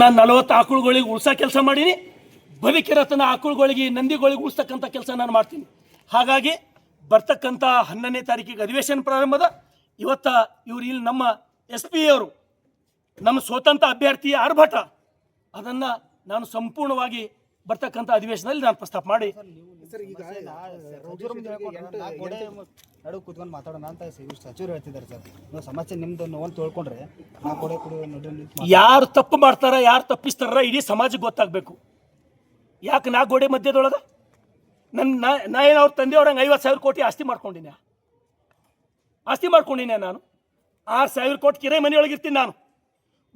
ನಾನು ನಲವತ್ತು ಆಕಳುಗಳಿಗೆ ಉಳ್ಸೋ ಕೆಲಸ ಮಾಡೀನಿ ಬದುಕಿರತನ ಆಕಳುಗಳಿಗೆ, ನಂದಿಗಳಿಗೆ ಉಳಿಸ್ತಕ್ಕಂಥ ಕೆಲಸ ನಾನು ಮಾಡ್ತೀನಿ. ಹಾಗಾಗಿ ಬರ್ತಕ್ಕಂಥ ಹನ್ನೊಂದನೇ ತಾರೀಕಿಗೆ ಅಧಿವೇಶನ ಪ್ರಾರಂಭದ ಇವತ್ತ ಇವರು ಇಲ್ಲಿ ನಮ್ಮ ಎಸ್ ಪಿ ಅವರು, ನಮ್ಮ ಸ್ವತಂತ್ರ ಅಭ್ಯರ್ಥಿ ಆರ್ಭಟ, ಅದನ್ನು ನಾನು ಸಂಪೂರ್ಣವಾಗಿ ಬರ್ತಕ್ಕಂಥ ಅಧಿವೇಶನದಲ್ಲಿ ನಾನು ಪ್ರಸ್ತಾಪ ಮಾಡಿ. ನಡು ಕೂತ್ಕೊಂಡು ಮಾತಾಡೋಣ ಅಂತ ಸಚಿವರು ಹೇಳ್ತಿದ್ದಾರೆ ಸರ್. ಸಮಸ್ಯೆ ನಿಮ್ದು ನೋವನ್ನು ತೊಳ್ಕೊಂಡ್ರೆ ನಾ ಕುಡಿ ಯಾರು ತಪ್ಪು ಮಾಡ್ತಾರ, ಯಾರು ತಪ್ಪಿಸ್ತಾರ, ಇಡೀ ಸಮಾಜಕ್ಕೆ ಗೊತ್ತಾಗಬೇಕು. ಯಾಕೆ ನಾ ಗೋಡೆ ಮಧ್ಯದೊಳಗೆ? ನನ್ನ ನಾ ನಾ ಏನು ಅವ್ರ ತಂದೆಯವ್ರಂಗೆ ಐವತ್ತು ಸಾವಿರ ಕೋಟಿ ಆಸ್ತಿ ಮಾಡ್ಕೊಂಡಿನಿ ಆಸ್ತಿ ಮಾಡ್ಕೊಂಡಿನಿ ನಾನು? ಆರು ಸಾವಿರ ಕೋಟಿ ಕಿರೆ ಮನೆಯೊಳಗೆ ಇರ್ತೀನಿ ನಾನು.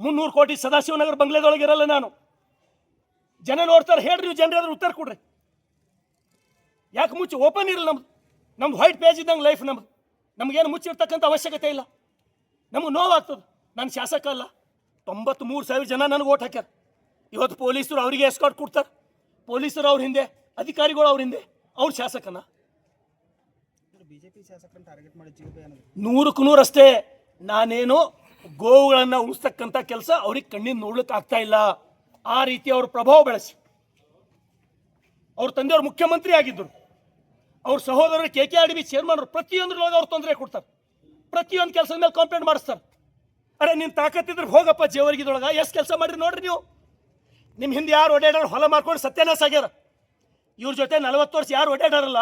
ಮುನ್ನೂರು ಕೋಟಿ ಸದಾಶಿವನಗರ ಬಂಗ್ಲೆದೊಳಗೆ ಇರಲ್ಲ ನಾನು. ಜನ ನೋಡ್ತಾರೆ, ಹೇಳ್ರಿ ನೀವು ಜನರಾದ್ರೂ ಉತ್ತರ ಕೊಡ್ರಿ. ಯಾಕೆ ಮುಚ್ಚಿ ಓಪನ್ ಇರಲ್ಲ ನಮ್ದು? ನಮ್ದು ವೈಟ್ ಪೇಜ್ ಇದ್ದಂಗೆ ಲೈಫ್ ನಮ್ದು. ನಮಗೇನು ಮುಚ್ಚಿರ್ತಕ್ಕಂಥ ಅವಶ್ಯಕತೆ ಇಲ್ಲ. ನಮಗೆ ನೋವಾಗ್ತದೆ. ನಾನು ಶಾಸಕ ಅಲ್ಲ. ತೊಂಬತ್ಮೂರು ಸಾವಿರ ಜನ ನನಗೆ ಓಟ್ ಹಾಕ್ಯಾರ. ಇವತ್ತು ಪೊಲೀಸರು ಅವರಿಗೆ ಎಸ್ಕಾಟ್ ಕೊಡ್ತಾರೆ. ಪೊಲೀಸರು ಅವ್ರ ಹಿಂದೆ, ಅಧಿಕಾರಿಗಳು ಅವ್ರ ಹಿಂದೆ. ಅವ್ರ ಶಾಸಕನ. ನೂರಕ್ಕೆ ನೂರು ಅಷ್ಟೇ. ನಾನೇನು ಗೋವುಗಳನ್ನು ಉಳಿಸ್ತಕ್ಕಂಥ ಕೆಲಸ ಅವ್ರಿಗೆ ಕಣ್ಣಿನ ನೋಡ್ಲಿಕ್ಕೆ ಆಗ್ತಾ ಇಲ್ಲ. ಆ ರೀತಿ ಅವ್ರ ಪ್ರಭಾವ ಬೆಳೆಸಿ. ಅವ್ರ ತಂದೆಯವ್ರು ಮುಖ್ಯಮಂತ್ರಿ ಆಗಿದ್ದರು ಅವ್ರ ಸಹೋದರರು K K R D B ಚೇರ್ಮನ್ರು ಪ್ರತಿಯೊಂದ್ರೊಳಗೆ ಅವ್ರು ತೊಂದರೆ ಕೊಡ್ತಾರೆ. ಪ್ರತಿಯೊಂದು ಕೆಲಸದ ಮೇಲೆ ಕಂಪ್ಲೇಂಟ್ ಮಾಡಿಸ್ತಾರೆ. ಅರೆ ನಿನ್ನ ತಾಕತ್ತಿದ್ರೆ ಹೋಗಪ್ಪ ಜೇವರ್ಗಿದೊಳಗೆ. ಎಷ್ಟು ಕೆಲಸ ಮಾಡಿರಿ ನೋಡ್ರಿ ನೀವು? ನಿಮ್ಮ ಹಿಂದೆ ಯಾರು ಓಡಾಡೋರು ಹೊಲ ಮಾಡ್ಕೊಂಡು ಸತ್ಯನಾಸ ಆಗ್ಯಾರ? ಇವ್ರ ಜೊತೆ ನಲವತ್ತು ವರ್ಷ ಯಾರು ಓಡಾಡಾರಲ್ಲ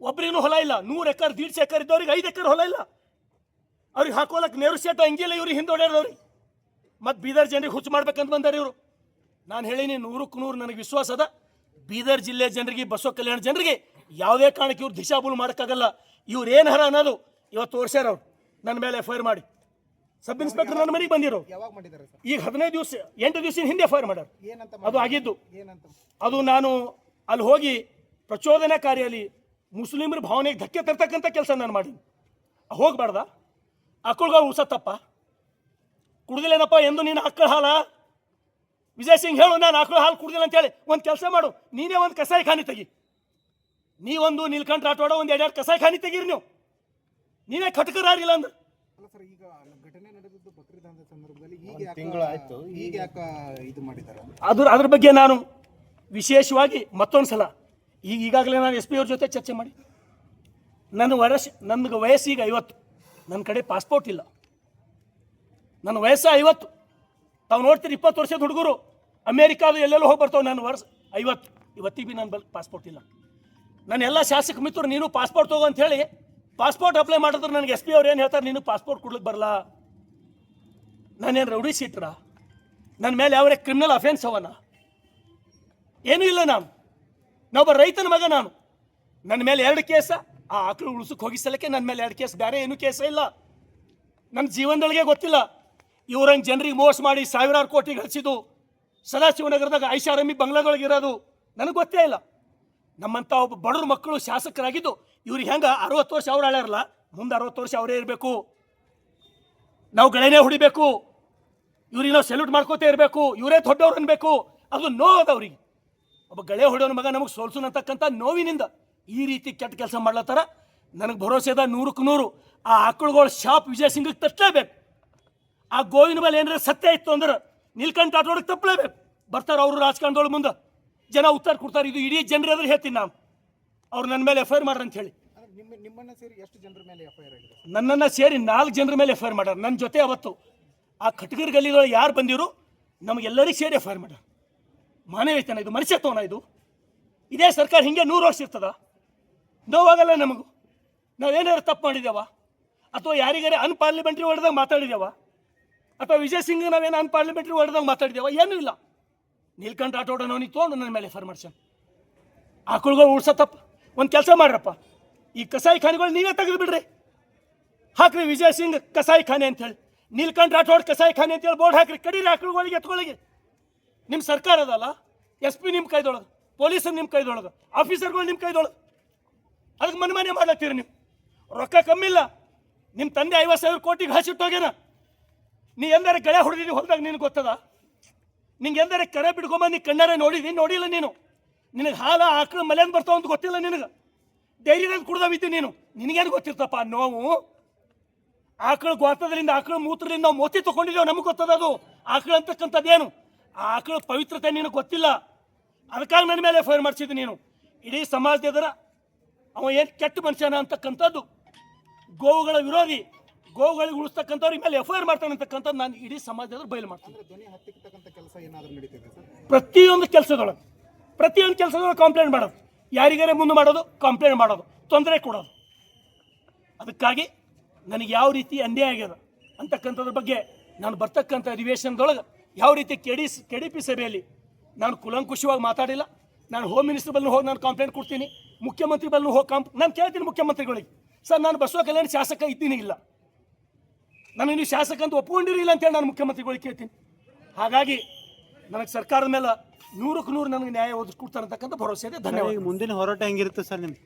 ಒಬ್ರಿಗೂ ಹೊಲ ಇಲ್ಲ. ನೂರು ಎಕರ್, ದೀಡ್ಸೆ ಎಕರ್ ಇದ್ದವ್ರಿಗೆ ಐದು ಎಕರೆ ಹೊಲ ಇಲ್ಲ. ಅವ್ರಿಗೆ ಹಾಕೋಲಕ್ಕೆ ನೇರು ಸೇಟ ಹಂಗಿಲ್ಲ ಇವ್ರಿಗೆ ಹಿಂದೆ ಓಡಾಡೋರಿ ಮತ್ತು ಬೀದರ್ ಜನರಿಗೆ ಹುಚ್ಚು ಮಾಡ್ಬೇಕಂತ ಬಂದಾರೆ ಇವರು. ನಾನು ಹೇಳೀನಿ ನೂರಕ್ಕೆ ನೂರು ನನಗೆ ವಿಶ್ವಾಸ ಅದ. ಬೀದರ್ ಜಿಲ್ಲೆ ಜನರಿಗೆ, ಬಸವ ಕಲ್ಯಾಣ ಜನರಿಗೆ ಯಾವುದೇ ಕಾರಣಕ್ಕೆ ಇವ್ರು ದಿಶಾಬುಲ್ ಮಾಡೋಕ್ಕಾಗಲ್ಲ. ಇವ್ರು ಏನು ಹರ ಅನ್ನೋದು ಇವತ್ತು ತೋರ್ಸ್ಯಾರ ಅವ್ರು. ನನ್ನ ಮೇಲೆ ಫೈರ್ ಐ ಆರ್ ಮಾಡಿ. ಸಬ್ ಇನ್ಸ್ಪೆಕ್ಟರ್ ನನ್ನ ಮನೆಗೆ ಬಂದಿರೋ ಯಾವಾಗ ಮಾಡಿದ್ದಾರೆ ಸರ್? ಈಗ ಹದಿನೈದು ದಿವಸ ಎಂಟು ದಿವಸ ಹಿಂದೆ ಫೈರ್ ಐ ಆರ್ ಮಾಡ್ಯಾರ. ಏನಂತ ಅದು ಆಗಿದ್ದು. ಏನಂತ ಅದು ನಾನು ಅಲ್ಲಿ ಹೋಗಿ ಪ್ರಚೋದನಾಕಾರಿಯಲ್ಲಿ ಮುಸ್ಲಿಮರ ಭಾವನೆಗೆ ಧಕ್ಕೆ ತರ್ತಕ್ಕಂಥ ಕೆಲಸ ನಾನು ಮಾಡೀನಿ ಹೋಗ್ಬಾರ್ದ? ಉಸತ್ತಪ್ಪ. ತಪ್ಪ ಕುಡ್ದಿಲ್ಲೇನಪ್ಪ ಎಂದು ನೀನು ಆಕಳ ಹಾಲ? ವಿಜಯ್ ಸಿಂಗ್ ಹೇಳು ನಾನು ಆಕಳ ಹಾಲು ಕುಡ್ದಿಲ್ಲ ಅಂತೇಳಿ ಒಂದು ಕೆಲಸ ಮಾಡು. ನೀನೇ ಒಂದು ಕಸಾಯಿ ಖಾನಿ ತೆಗಿ. ನೀವೊಂದು ನಿಲ್ಕಂಡ್ ರಾಟೋಡ ಒಂದು ಎರಡೆರಡು ಕಸಾಯಿ ಖಾನಿ ತೆಗೀರಿ ನೀವು. ನೀವೇ ಖಟ್ಕರಾರಿಲ್ಲ ಅಂದ್ರೆ. ಅಲ್ಲ ಸರ್ ಈಗ ಘಟನೆ ನಡೆದಿದ್ದು ಬಕ್ರೀದ್ ಅಂತ ಸಂದರ್ಭದಲ್ಲಿ ಈಗ ತಿಂಗಳಾಯ್ತು ಈಗ ಯಾಕೆ ಇದು ಮಾಡಿದ್ದಾರೆ? ಅದ್ರ ಅದ್ರ ಬಗ್ಗೆ ನಾನು ವಿಶೇಷವಾಗಿ ಮತ್ತೊಂದು ಸಲ ಈಗ ಈಗಾಗಲೇ ನಾನು ಎಸ್ ಪಿ ಅವ್ರ ಜೊತೆ ಚರ್ಚೆ ಮಾಡಿ. ನನ್ನ ವಯಸ್ಸು ನನಗೆ ವಯಸ್ಸೀಗ ಐವತ್ತು. ನನ್ನ ಕಡೆ ಪಾಸ್ಪೋರ್ಟ್ ಇಲ್ಲ. ನನ್ನ ವಯಸ್ಸು ಐವತ್ತು. ತಾವು ನೋಡ್ತೀರಿ ಇಪ್ಪತ್ತು ವರ್ಷದ ಹುಡುಗರು ಅಮೇರಿಕಾದು ಎಲ್ಲೆಲ್ಲೋ ಹೋಗಿ ಬರ್ತಾವೆ ನನ್ನ ವರ್ಷ ಐವತ್ತು. ಇವತ್ತಿಗೆ ಭೀ ನನ್ನ ಬಲ್ ಪಾಸ್ಪೋರ್ಟ್ ಇಲ್ಲ. ನನ್ನ ಎಲ್ಲ ಶಾಸಕ ಮಿತ್ರರು, ನೀನು ಪಾಸ್ಪೋರ್ಟ್ ತಗೋ ಅಂತ ಹೇಳಿ ಪಾಸ್ಪೋರ್ಟ್ ಅಪ್ಲೈ ಮಾಡಿದ್ರೆ ನನಗೆ ಎಸ್ ಪಿ ಅವ್ರು ಏನು ಹೇಳ್ತಾರೆ? ನೀನು ಪಾಸ್ಪೋರ್ಟ್ ಕೊಡ್ಲಿಕ್ಕೆ ಬರಲ್ಲ. ನಾನೇನು ರೌಡಿ ಸೀಟ್ರ ನನ್ನ ಮೇಲೆ ಯಾವ್ರೇ ಕ್ರಿಮಿನಲ್ ಅಫೆನ್ಸ್ ಅವನ? ಏನೂ ಇಲ್ಲ ನಾನು. ನಾವೊಬ್ಬ ರೈತನ ಮಗ ನಾನು. ನನ್ನ ಮೇಲೆ ಎರಡು ಕೇಸ, ಆ ಆಕಳು ಉಳಿಸಕ್ಕೆ ಹೋಗಿ ಸಲಕ್ಕೆ ನನ್ನ ಮೇಲೆ ಎರಡು ಕೇಸ್, ಬೇರೆ ಏನೂ ಕೇಸ ಇಲ್ಲ. ನನ್ನ ಜೀವನದೊಳಗೆ ಗೊತ್ತಿಲ್ಲ. ಇವ್ರಂಗೆ ಜನರಿಗೆ ಮೋಸ ಮಾಡಿ ಸಾವಿರಾರು ಕೋಟಿ ಗಳಿಸಿದ್ದು. ಸದಾಶಿವನಗರದಾಗ ಐಷಾರಾಮಿ ಬಂಗ್ಲಾದೊಳಗೆ ಇರೋದು ನನಗೆ ಗೊತ್ತೇ ಇಲ್ಲ. ನಮ್ಮಂಥ ಒಬ್ಬ ಬಡವ್ರ ಮಕ್ಕಳು ಶಾಸಕರಾಗಿದ್ದು, ಇವ್ರು ಹೆಂಗೆ ಅರವತ್ತು ವರ್ಷ ಅವ್ರು ಆಳ್ಯಾರಲ್ಲ ಮುಂದೆ ಅರವತ್ತು ವರ್ಷ ಅವರೇ ಇರಬೇಕು. ನಾವು ಗಳೆನೇ ಹೊಡಿಬೇಕು. ಇವ್ರಿಗೆ ನಾವು ಸೆಲ್ಯೂಟ್ ಮಾಡ್ಕೋತೇ ಇರಬೇಕು. ಇವರೇ ದೊಡ್ಡವ್ರು ಅನ್ಬೇಕು. ಅದು ನೋವು ಅವ್ರಿಗೆ. ಒಬ್ಬ ಗಳೆ ಹೊಡೆಯೋನ ಮಗ ನಮಗೆ ಸೋಲ್ಸು ಅಂತಕ್ಕಂಥ ನೋವಿನಿಂದ ಈ ರೀತಿ ಕೆಟ್ಟ ಕೆಲಸ ಮಾಡ್ಲತ್ತಾರ ನನಗೆ ಭರೋಸೆ ಅದ ನೂರಕ್ಕೆ ನೂರು. ಆ ಆಕಳುಗಳು ಶಾಪ್ ವಿಜಯ್ ಸಿಂಗಿಗೆ ತಟ್ಟಲೇಬೇಕು ಆ ಗೋವಿನ ಮೇಲೆ ಏನಾರ ಸತ್ಯ ಇತ್ತು ಅಂದ್ರೆ ನೀಲ್ಕಂಠ ಆಟೋಡಕ್ಕೆ ತಪ್ಪಲೇಬೇಕು ಬರ್ತಾರೆ ಅವರು ರಾಜಕಾರಣದೊಳಗೆ ಮುಂದೆ. ಜನ ಉತ್ತರ ಕೊಡ್ತಾರೆ. ಇದು ಇಡೀ ಜನರ ಎದುರು ಹೇಳ್ತೀನಿ ನಾನು. ಅವ್ರು ನನ್ನ ಮೇಲೆ ಎಫ್ ಐ ಆರ್ ಮಾಡ್ರಿ ಅಂತ ಹೇಳಿ. ನಿಮ್ಮನ್ನ ಸೇರಿ ಎಷ್ಟು ಜನರ ಮೇಲೆ ಎಫ್ ಐ ಆರ್ ಆಗಿದೆ? ನನ್ನನ್ನು ಸೇರಿ ನಾಲ್ಕು ಜನರ ಮೇಲೆ ಎಫ್ ಐ ಆರ್ ಮಾಡ್ಯಾರ. ನನ್ನ ಜೊತೆ ಅವತ್ತು ಆ ಕಟಗರ್ ಗಲ್ಲಿದೊಳಗೆ ಯಾರು ಬಂದಿರು ನಮಗೆಲ್ಲರಿಗೂ ಸೇರಿ ಎಫ್ ಐ ಆರ್ ಮಾಡ್ಯಾರ. ಮಾನವೀಯತನ ಇದು ತೋನ ಇದು. ಇದೇ ಸರ್ಕಾರ ಹಿಂಗೆ ನೂರು ವರ್ಷ ಇರ್ತದ? ನೋವಾಗಲ್ಲ ನಮಗೂ? ನಾವೇನಾದ್ರು ತಪ್ಪು ಮಾಡಿದ್ದೇವ ಅಥವಾ ಅನ್ ಅನ್ಪಾರ್ಲಿಮೆಂಟ್ರಿ ಹೊಡೆದಾಗ ಮಾತಾಡಿದ್ದೇವ ಅಥವಾ ವಿಜಯ್ ಸಿಂಗ್ ನಾವೇನು ಅನ್ಪಾರ್ಲಿಮೆಂಟ್ರಿ ಹೊಡೆದಾಗ ಮಾತಾಡಿದ್ದೇವ ಏನೂ ಇಲ್ಲ. ನೀಲ್ಕಂಠ ಆಟೋಡ ಅವನಿಗೆ ತೊಗೊಂಡು ನನ್ನ ಮೇಲೆ ಆರ್ ಮಾಡ್ಸನ್ ಆಕಳುಗಳು ಉಳ್ಸತ್ತಪ್ಪ ತಪ್ಪು. ಒಂದು ಕೆಲಸ ಮಾಡ್ರಪ್ಪ. ಈ ಕಸಾಯಿ ಖಾನೆಗಳು ನೀವೇ ತೆಗೆದು ಬಿಡ್ರಿ. ಹಾಕ್ರಿ ವಿಜಯ್ ಸಿಂಗ್ ಕಸಾಯಿ ಖಾನೆ ಅಂತ ಹೇಳಿ. ನೀಲ್ಕಂಠ ರಾಠೋಡ್ ಕಸಾಯಿ ಖಾನೆ ಅಂತ ಹೇಳಿ ಬೋರ್ಡ್ ಹಾಕ್ರಿ. ಕಡೀರಿ ಆಕಳುಗಳಿಗೆ ಎತ್ಕೊಳ್ಳಿಗೆ. ನಿಮ್ಮ ಸರ್ಕಾರ ಅದಲ್ಲ? ಎಸ್ ಪಿ ನಿಮ್ಮ ಕೈದೊಳಗೆ, ಪೊಲೀಸರು ನಿಮ್ಮ ಕೈದೊಳಗೆ, ಆಫೀಸರ್ಗಳು ನಿಮ್ಮ ಕೈದೊಳಗೆ. ಅದಕ್ಕೆ ಮನೆ ಮಾಡ್ಲತ್ತೀರಿ ನೀವು. ರೊಕ್ಕ ಕಮ್ಮಿ ಇಲ್ಲ. ನಿಮ್ಮ ತಂದೆ ಐವತ್ತು ಸಾವಿರ ಕೋಟಿಗೆ ಹಸಿಟ್ಟೋಗ್ಯಾನ ನೀ ಎಲ್ಲರ ಗಳೆ ಹೊಡೆದಿದ್ದೀವಿ ಹೊಲದಾಗ ನಿನಗೆ ಗೊತ್ತದ? ನಿಂಗೆ ಎಂದರೆ ಕರೆ ಬಿಡ್ಕೊಂಬ, ನೀ ಕಣ್ಣಾರೆ ನೋಡಿದೀನಿ ನೋಡಿಲ್ಲ ನೀನು. ನಿನಗೆ ಹಾಲ, ಆಕಳು ಮಲೆಯಿಂದ ಬರ್ತಾವ ಅಂತ ಗೊತ್ತಿಲ್ಲ ನಿನಗೆ. ಡೈರಿದಾಗ ಕುಡ್ದವಿದ್ದಿ ನೀನು. ನಿನಗೇನು ಗೊತ್ತಿರ್ತಪ್ಪ, ನೋವು? ಆಕಳು ಗೋತದ್ರಿಂದ ಆಕಳು ಮೂತ್ರದಿಂದ ನಾವು ಮೋತಿ ತಗೊಂಡಿದ್ದೇವೆ, ನಮಗೆ ಗೊತ್ತದ ಅದು? ಆಕಳು ಅಂತಕ್ಕಂಥದ್ದೇನು? ಆ ಆಕಳ ಪವಿತ್ರತೆ ನಿನಗೆ ಗೊತ್ತಿಲ್ಲ. ಅದಕ್ಕಾಗಿ ನನ್ನ ಮೇಲೆ ಫೈರ್ ಮಾಡಿಸಿದ್ದು ನೀನು. ಇಡೀ ಸಮಾಜದ ಅವ ಏನು ಕೆಟ್ಟ ಮನುಷ್ಯನ ಅಂತಕ್ಕಂಥದ್ದು. ಗೋವುಗಳ ವಿರೋಧಿ. ಗೋವುಗಳಿಗೆ ಉಳಿಸ್ತಕ್ಕಂಥವ್ರ ಮೇಲೆ ಎಫ್ ಐ ಆರ್ ಮಾಡ್ತಾನೆ ಅಂತಕ್ಕಂಥದ್ದು ನಾನು ಇಡೀ ಸಮಾಜದ ಬಯಲು ಮಾಡ್ತೀನಿ. ಪ್ರತಿಯೊಂದು ಕೆಲಸದೊಳಗೆ ಪ್ರತಿಯೊಂದು ಕೆಲಸದೊಳಗೆ ಕಂಪ್ಲೇಂಟ್ ಮಾಡೋದು. ಯಾರಿಗಾರ ಮುಂದೆ ಮಾಡೋದು ಕಂಪ್ಲೇಂಟ್ ಮಾಡೋದು. ತೊಂದರೆ ಕೊಡೋದು. ಅದಕ್ಕಾಗಿ ನನಗೆ ಯಾವ ರೀತಿ ಅನ್ಯಾಯ ಆಗ್ಯದ ಅಂತಕ್ಕಂಥದ್ರ ಬಗ್ಗೆ ನಾನು ಬರ್ತಕ್ಕಂಥ ಅಧಿವೇಶನದೊಳಗೆ ಯಾವ ರೀತಿ K D K D P ಸಭೆಯಲ್ಲಿ ನಾನು ಕುಲಂಕುಷವಾಗಿ ಮಾತಾಡಿಲ್ಲ. ನಾನು ಹೋಮ್ ಮಿನಿಸ್ಟರ್ ಬಲ್ಲೂ ಹೋಗಿ ನಾನು ಕಂಪ್ಲೇಂಟ್ ಕೊಡ್ತೀನಿ. ಮುಖ್ಯಮಂತ್ರಿ ಬಲ್ಲಿ ಹೋಗಿ ಕಂಪ್ ನಾನು ಕೇಳ್ತೀನಿ ಮುಖ್ಯಮಂತ್ರಿಗಳಿಗೆ. ಸರ್ ನಾನು ಬಸವ ಕಲ್ಯಾಣ ಶಾಸಕ ಇದ್ದೀನಿ ಇಲ್ಲ. ನಾನು ನೀವು ಶಾಸಕ ಅಂತ ಒಪ್ಕೊಂಡಿರಲಿಲ್ಲ ಅಂತೇಳಿ ನಾನು ಮುಖ್ಯಮಂತ್ರಿಗಳಿಗೆ ಕೇಳ್ತೀನಿ. ಹಾಗಾಗಿ ನನಗೆ ಸರ್ಕಾರದ ಮೇಲೆ ನೂರಕ್ಕೆ ನೂರು ನನಗೆ ನ್ಯಾಯ ಒದಗಿಸ್ಕೊಡ್ತಾರೆ ಅಂತಕ್ಕಂಥ ಭರವಸೆ ಇದೆ. ಧನ್ಯವಾದ ಮುಂದಿನ ಹೋರಾಟ ಹೆಂಗಿರುತ್ತೆ ಸರ್ ನಿಮ್ದು